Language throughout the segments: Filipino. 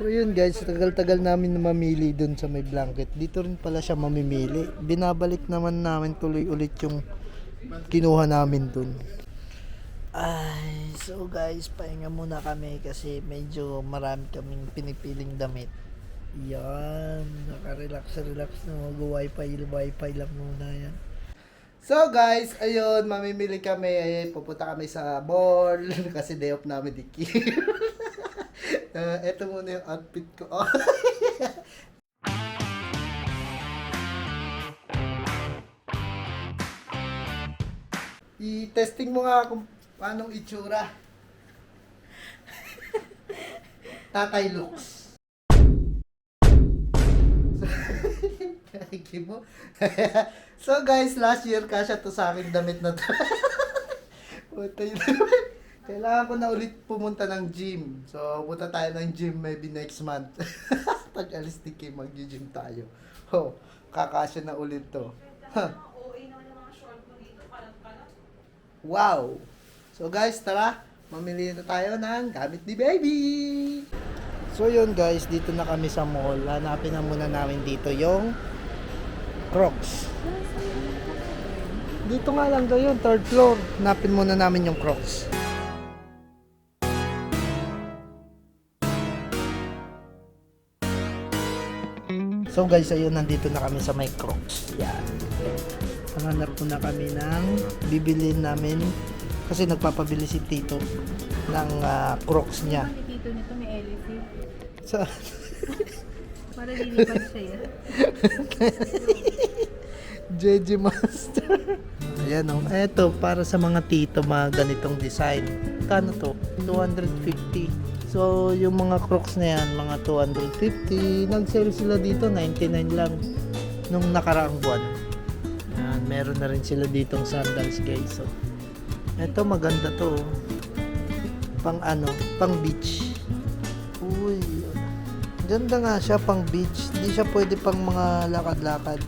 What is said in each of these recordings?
So yun guys, tagal-tagal namin na mamili dun sa may blanket. Dito rin pala siya mamimili. Binabalik naman namin tuloy ulit yung kinuha namin dun. Ay, so guys, pahinga muna kami kasi medyo marami kaming pinipiling damit. Yan, nakarelax-relax na mag-wifi, wifi lang muna yan. So guys, ayun, mamimili kami. Ayun, pupunta kami sa mall kasi day off namin di. uh, ito muna yung outfit ko. Oh. I-testing mo nga kung paanong itsura. Tatay looks. Thank you mo. so guys, last year kasya to sa akin damit na to. Puta yun. Kailangan ko na ulit pumunta ng gym. So, punta tayo ng gym maybe next month. Pag alis ni Kim, mag-gym tayo. Oh, kakasya na ulit to. Huh. Wow! So guys, tara, mamili na tayo ng gamit ni baby! So yun guys, dito na kami sa mall. Hanapin na muna namin dito yung Crocs. Dito nga lang daw yun, third floor. Hanapin muna namin yung Crocs. So guys, ayun, nandito na kami sa may Crocs. Yan. Hanap po na kami ng bibilin namin kasi nagpapabili si Tito ng ah, Crocs niya. Ni Tito nito may LC. Sa Para lilipad siya yan. JJ Master. Ayan o. Eto, para sa mga tito, mga ganitong design. Kano to? 250. So, yung mga crocs na yan, mga 250. Nag-sale sila dito, 99 lang. Nung nakaraang buwan. Yan, meron na rin sila ditong sandals guys. So, eto, maganda to. oh. Pang ano, pang beach. Uy, ganda nga siya pang beach. Hindi siya pwede pang mga lakad-lakad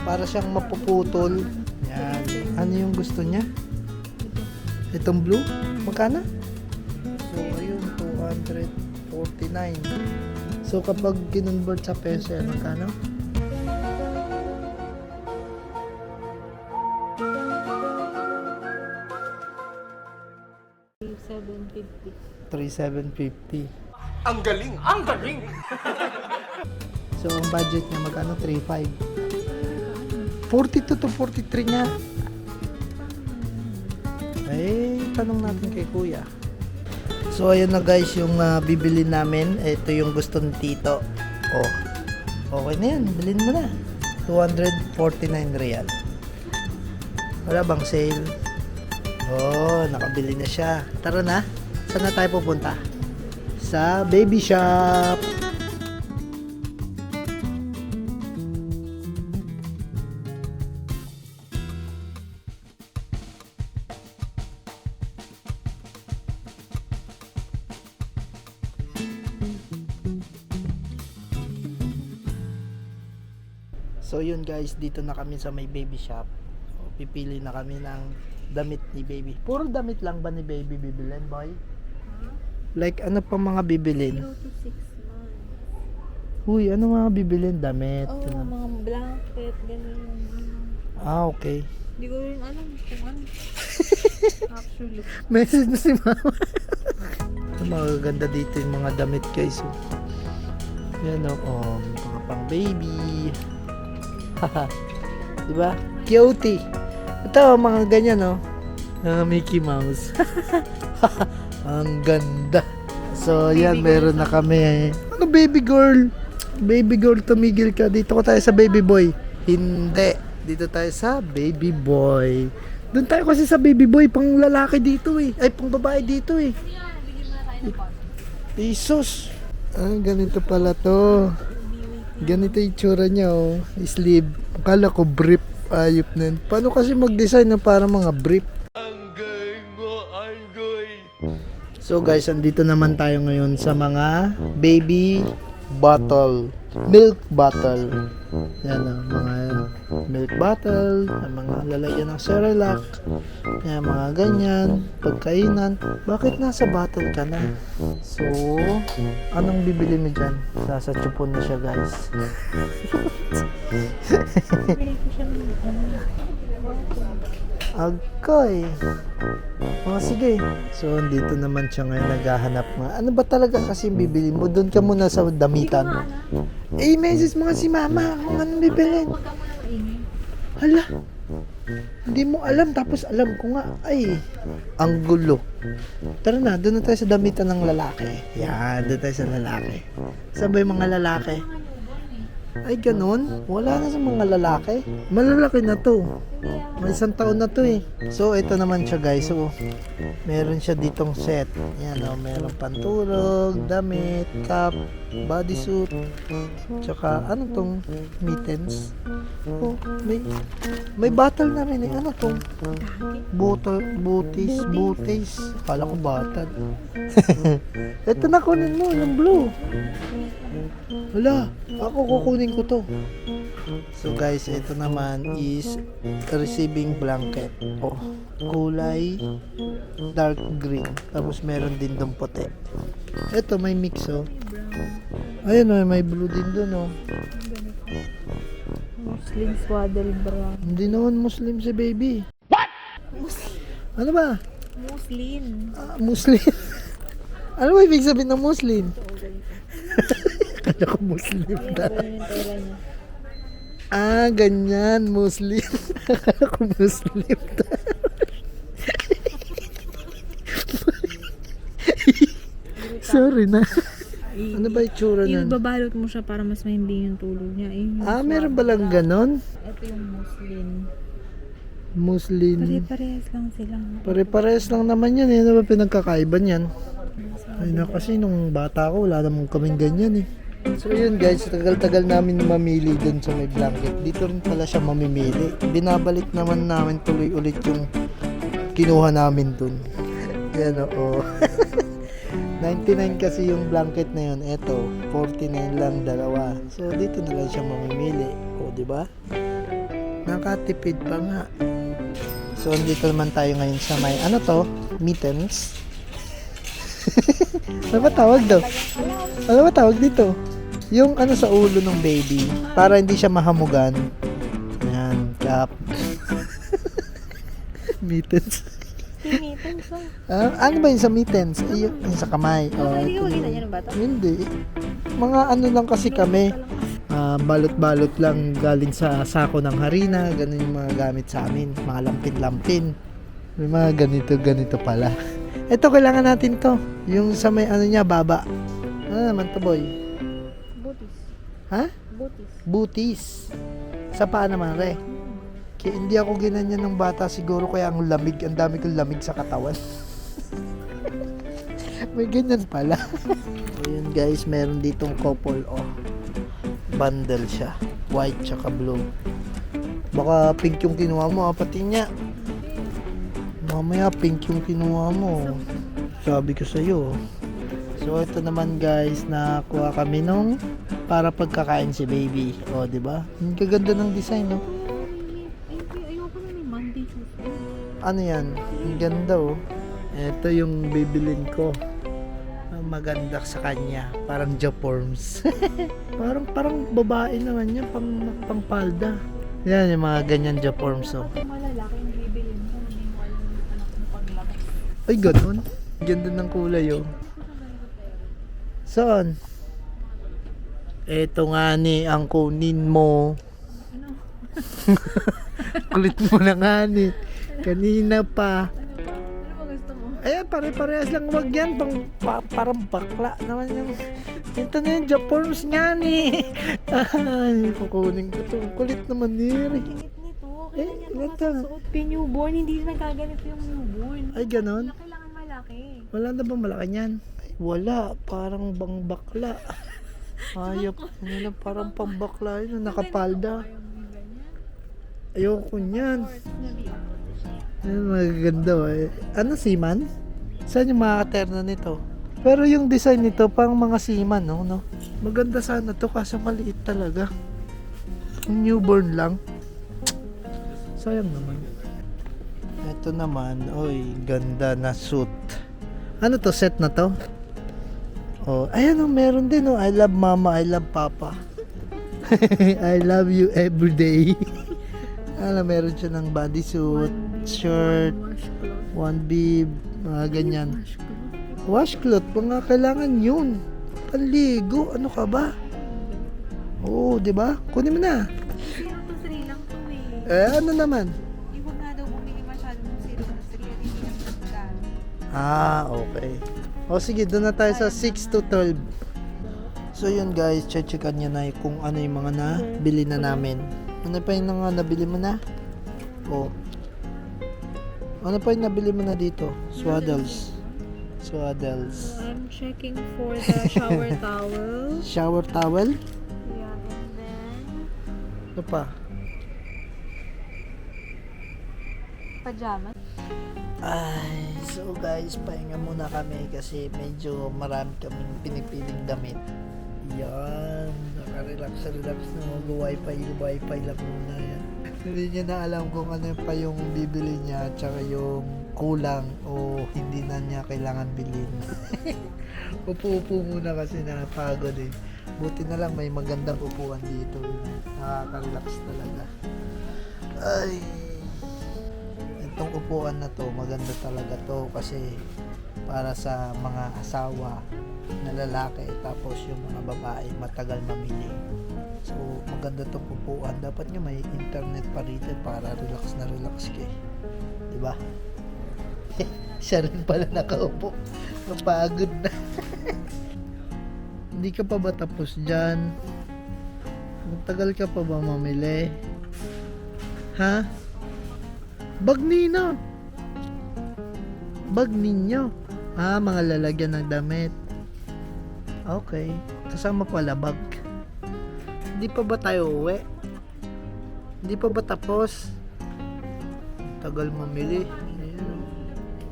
para siyang mapuputol. Yan. Ano yung gusto niya? Itong blue? Magkano? So, ayun, 249. So, kapag kinonvert sa peso, magkano? Seven fifty. 3,750. Ang galing! Ang galing! So, ang budget niya magkano? 3,500. 42 to 43 niya. Eh, tanong natin kay kuya. So, ayun na guys, yung ah, bibili namin. Ito yung gusto ni Tito. Oh, okay na yan. Bilhin mo na. 249 real. Wala bang sale? Oh, nakabili na siya. Tara na. Saan na tayo pupunta? Sa baby shop. Guys, dito na kami sa may baby shop. O, Pipili na kami ng damit ni baby. Puro damit lang ba ni baby bibilin, boy? Like ano pa mga bibilin? Zero to six months. Uy, ano mga bibilin? Damit. Oo, ano? mga blanket, ganun. Ah, okay. Hindi ko rin alam kung ano. Actually. Message na si mama. Ang mga ganda dito yung mga damit guys. Oh. Yan o, oh, mga pang baby. Haha. diba? Cutie. Ito, mga ganyan oh. Ah, Mickey Mouse. Ang ganda. So, yan, meron na kami. Ano, baby girl? Baby girl, tumigil ka. Dito ko tayo sa baby boy. Hindi. Dito tayo sa baby boy. Doon tayo kasi sa baby boy, pang lalaki dito eh. Ay, pang babae dito eh. Isos. Ah, ganito pala to. Ganito yung tsura niya oh. Sleeve. Akala ko brief. Ayop na. Paano kasi mag-design na para mga brief? So guys, andito naman tayo ngayon sa mga baby bottle. Milk bottle. Yan o, mga milk bottle, yung mga lalagyan ng Cerelac, yan, mga ganyan, pagkainan. Bakit nasa bottle ka na? So, anong bibili mo dyan? Sasachupon na siya guys. Ano. Agkoy. Mga sige. So, dito naman siya ngayon naghahanap. Ano ba talaga kasi bibili mo? Doon ka muna sa damitan. Eh, message mo nga si mama kung anong bibilin. Huwag ka muna maingay. Hala. Hindi mo alam, tapos alam ko nga. Ay, ang gulo. Tara na, doon na tayo sa damitan ng lalaki. Yan, doon tayo sa lalaki. Saan ba yung mga lalaki? Ay, ganun? Wala na sa mga lalaki. Malalaki na to. May isang taon na to eh. So, ito naman siya guys. So, meron siya ditong set. Yan o, meron pantulog, damit, cap, bodysuit, tsaka ano tong mittens. Oh, may, may bottle na rin eh. Ano tong? Bottle, butis, butis. Kala ko bottle. ito na kunin mo, yung blue. Wala, ako kukunin ko to. So guys, ito naman is receiving blanket. Oh, kulay dark green. Tapos meron din dong puti. Ito may mix oh. Ayun oh, may blue din dun oh. Muslim swaddle bra. Hindi naman Muslim si baby. What? Ano ba? Muslim. Ah, Muslim. ano ba ibig sabihin ng Muslim? Kala ko Muslim na. Ganun yung tela niya. Ah, ganyan, Muslim. Akala ko Muslim. Sorry na. Ano ba itsura nun? Ibabalot mo siya para mas mahimbing yung tulog niya. Eh, yung Ah, meron ba lang ganon? Ito yung Muslim. Muslim. Pare-parehas lang sila. Pare-pares lang naman yan. eh. Ano ba pinagkakaiba niyan? Ay na kasi nung bata ko, wala namang kaming ganyan eh. So yun guys, tagal-tagal namin mamili dun sa may blanket. Dito rin pala siya mamimili. Binabalik naman namin tuloy ulit yung kinuha namin dun. Yan oo. 99 kasi yung blanket na yun. Eto, 49 lang dalawa. So dito na lang siya mamimili. O, ba? Nakatipid pa nga. So andito naman tayo ngayon sa may ano to? Mittens. ano ba tawag daw? Ano ba tawag dito? Yung ano sa ulo ng baby para hindi siya mahamugan. Yan, cap. mittens. Sa. Ah, ano ba yung sa mittens? Ay, yung, yung sa kamay. Oh, Hindi ka makita niya ng bata? Hindi. Mga ano lang kasi kami. Ah, balot-balot lang galing sa sako ng harina. Ganun yung mga gamit sa amin. Mga lampin-lampin. May mga ganito, ganito pala. Ito, kailangan natin to. Yung sa may ano niya, baba. Ano naman to, boy? Butis. Ha? Butis. Butis. Sa paa naman, re. Kaya hindi ako ginanyan ng bata siguro kaya ang lamig, ang dami kong lamig sa katawan. May ganyan pala. Ayun guys, meron ditong couple oh. Bundle siya. White tsaka blue. Baka pink yung kinuha mo, ah, pati niya. Mamaya pink yung kinuha mo. Sabi ko sa iyo. So ito naman guys, nakakuha kami nung para pagkakain si baby. O, di ba? Ang gaganda ng design, no? Ano yan? Ang ganda, oh. Ito yung bibilin ko. Maganda sa kanya. Parang Japorms. parang parang babae naman yan. Pang, pang palda. Yan, yung mga ganyan Japorms, oh. Kapag malalaki yung bibilin mo, hindi mo alam yung anak mo paglabas. Ay, ganun. Ganda ng kulay, oh. Saan? Ito nga ni, ang kunin mo. Ano? Kulit mo na nga ni. Kanina pa. Ano ba gusto mo? Ayan, pare-parehas lang wag yan. Pang, pa, parang bakla naman yung... Ito na yung Japorms nga ni. Ay, kukunin ko to. Kulit naman ni. Init nito. Eh, Kailangan ilan yan to? makasuot. Yung newborn, hindi nagaganito yung newborn. Ay, ganon. Kailangan malaki. Wala na bang malaki niyan? Ay, wala. Parang bang bakla. Ayop. Ano na, parang pang bakla yun. Nakapalda. Ayoko niyan. Ano magaganda eh. Ano, Siman? Saan yung mga katerna nito? Pero yung design nito, pang mga seaman, no? no? Maganda sana to, kaso maliit talaga. Newborn lang. Sayang naman. Ito naman, oy, ganda na suit. Ano to, set na to? Oh, ayan oh, meron din oh. I love mama, I love papa. I love you every day. Ano, meron siya ng bodysuit, shirt, one bib, mga ganyan. Washcloth. Mga kailangan yun. Panligo, ano ka ba? Oo, di ba? Kunin mo na. Eh. Ano naman? Ah, okay. O sige, doon na tayo sa 6 to 12. So yun guys, checkan nyo na kung ano yung mga nabili na namin. Ano pa yung mga nabili mo na? O. Ano pa yung nabili mo na dito? Swaddles. Swaddles. I'm checking for the shower towel. Shower towel? Yeah, and then Ano pa? pajama. Ay, so guys, pahinga muna kami kasi medyo marami kaming pinipiling damit. Yan, nakarelax-relax na mag-wifi, wifi lang muna yan. Hindi niya na alam kung ano pa yung bibili niya tsaka yung kulang o hindi na niya kailangan bilhin. Upo-upo muna kasi napagod eh. Buti na lang may magandang upuan dito. Nakaka-relax talaga. Ay, itong upuan na to maganda talaga to kasi para sa mga asawa na lalaki tapos yung mga babae matagal mamili. So maganda tong upuan. Dapat nga may internet pa rito para relax na relax ka di ba siya rin pala nakaupo. Napagod na. Hindi ka pa ba tapos dyan? Matagal ka pa ba mamili? Ha Bag nina. Bag ninyo. Ah, mga lalagyan ng damit. Okay. Kasama pala bag. Hindi pa ba tayo uwi? Hindi pa ba tapos? Tagal mamili. Ayan.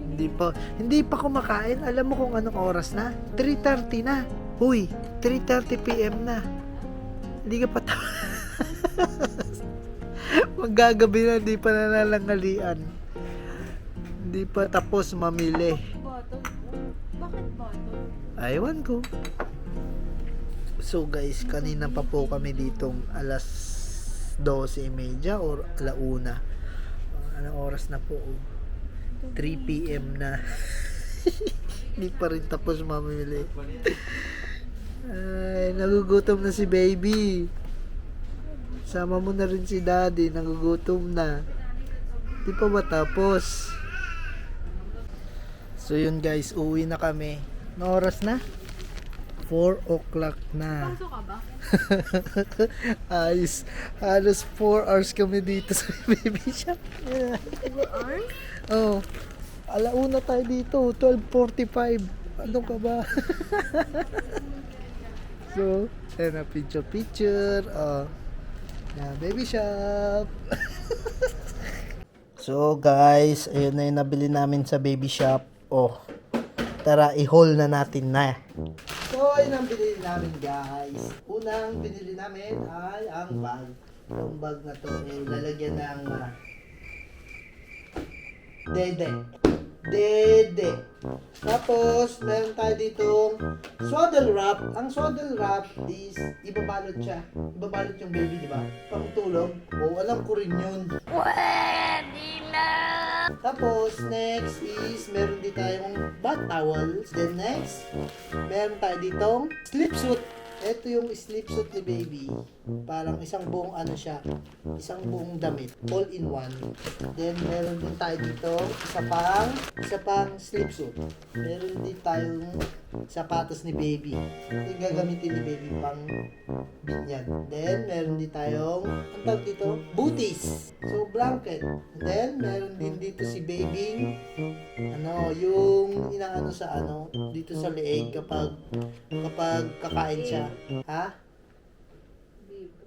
Hindi pa hindi pa kumakain. Alam mo kung anong oras na? 3:30 na. Huy, 3:30 PM na. Hindi ka pa tapos. Magagabi na, hindi pa nananangalian. Hindi pa tapos mamili. Bakit bottom? Aywan ko. So guys, kanina pa po kami ditong alas 12.30 or alauna. Anong oras na po? 3 p.m. na. Hindi pa rin tapos mamili. Ay, nagugutom na si baby. Sama mo na rin si daddy, nagugutom na. Di pa matapos. So yun guys, uwi na kami. No oras na? 4 o'clock na. Pasok ka ba? Ayos. Halos 4 hours kami dito sa baby shop. Yeah. Four hours? Oh. Alauna tayo dito, 12.45. Ano ka ba? so, ayun na, picture picture. Oh. Na baby shop. so guys, ayun na yung nabili namin sa baby shop. Oh. Tara, i-haul na natin na. So, ayun ang binili namin guys. Unang binili namin ay ang bag. Ang bag na to ay lalagyan ng ah, dede. Dede. Tapos, meron tayo ditong swaddle wrap. Ang swaddle wrap is ibabalot siya. Ibabalot yung baby, di ba? Pang tulog. O, alam ko rin yun. Pwede na! Tapos, next is, meron din tayong bath towels. Then next, meron tayo ditong sleep suit. Ito yung sleep suit ni baby. Parang isang buong ano siya. Isang buong damit. All in one. Then meron din tayo dito. Isa pang, isa pang sleep suit. Meron din tayong sapatos ni baby. Yung gagamitin ni baby pang binyan. Then meron din tayong, ang tawag dito? Booties. So blanket. Then meron din dito si baby ano, yung inaano sa ano, dito sa leeg kapag kapag kakain siya. Ha?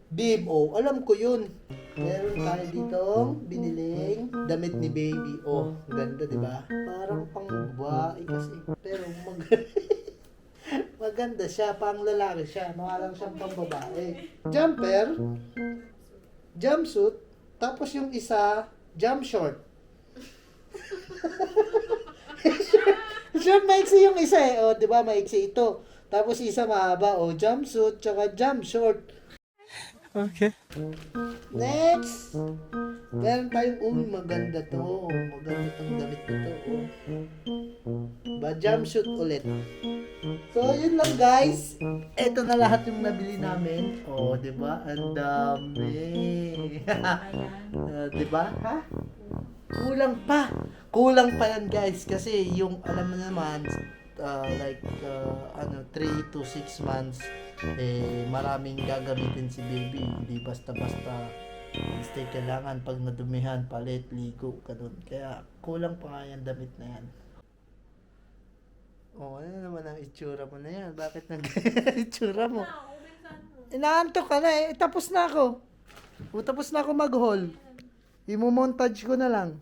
Bib, oh, alam ko yun. Meron tayo dito biniling damit ni baby. Oh, ganda, di ba? Parang pang babae kasi. Pero mag maganda siya, pang lalaki siya, mukha lang siyang pang babae. Jumper, jumpsuit, tapos yung isa, jump short. short, short maiksi yung isa eh, o, di ba, maiksi ito. Tapos isa mahaba, o, jumpsuit, tsaka jump short. Okay. Next! Meron tayong, uy, maganda to. Maganda tong damit na to. Oh. Ba, jumpsuit ulit. So, yun lang guys. Ito na lahat yung nabili namin. Oh, di ba? Ang dami. Ah, di ba? Ha? Kulang pa. Kulang pa yan guys. Kasi yung, alam mo naman, uh, like, uh, ano, 3 to 6 months, eh, maraming gagamitin si baby. Hindi basta-basta stay kailangan pag nadumihan, palit, ligo, ganun. Kaya kulang pa nga yung damit na yan. Oh, ano naman ang itsura mo na yan? Bakit nag itsura mo? Inaantok ka na eh. Tapos na ako. O, tapos na ako mag-haul. Imo-montage ko na lang.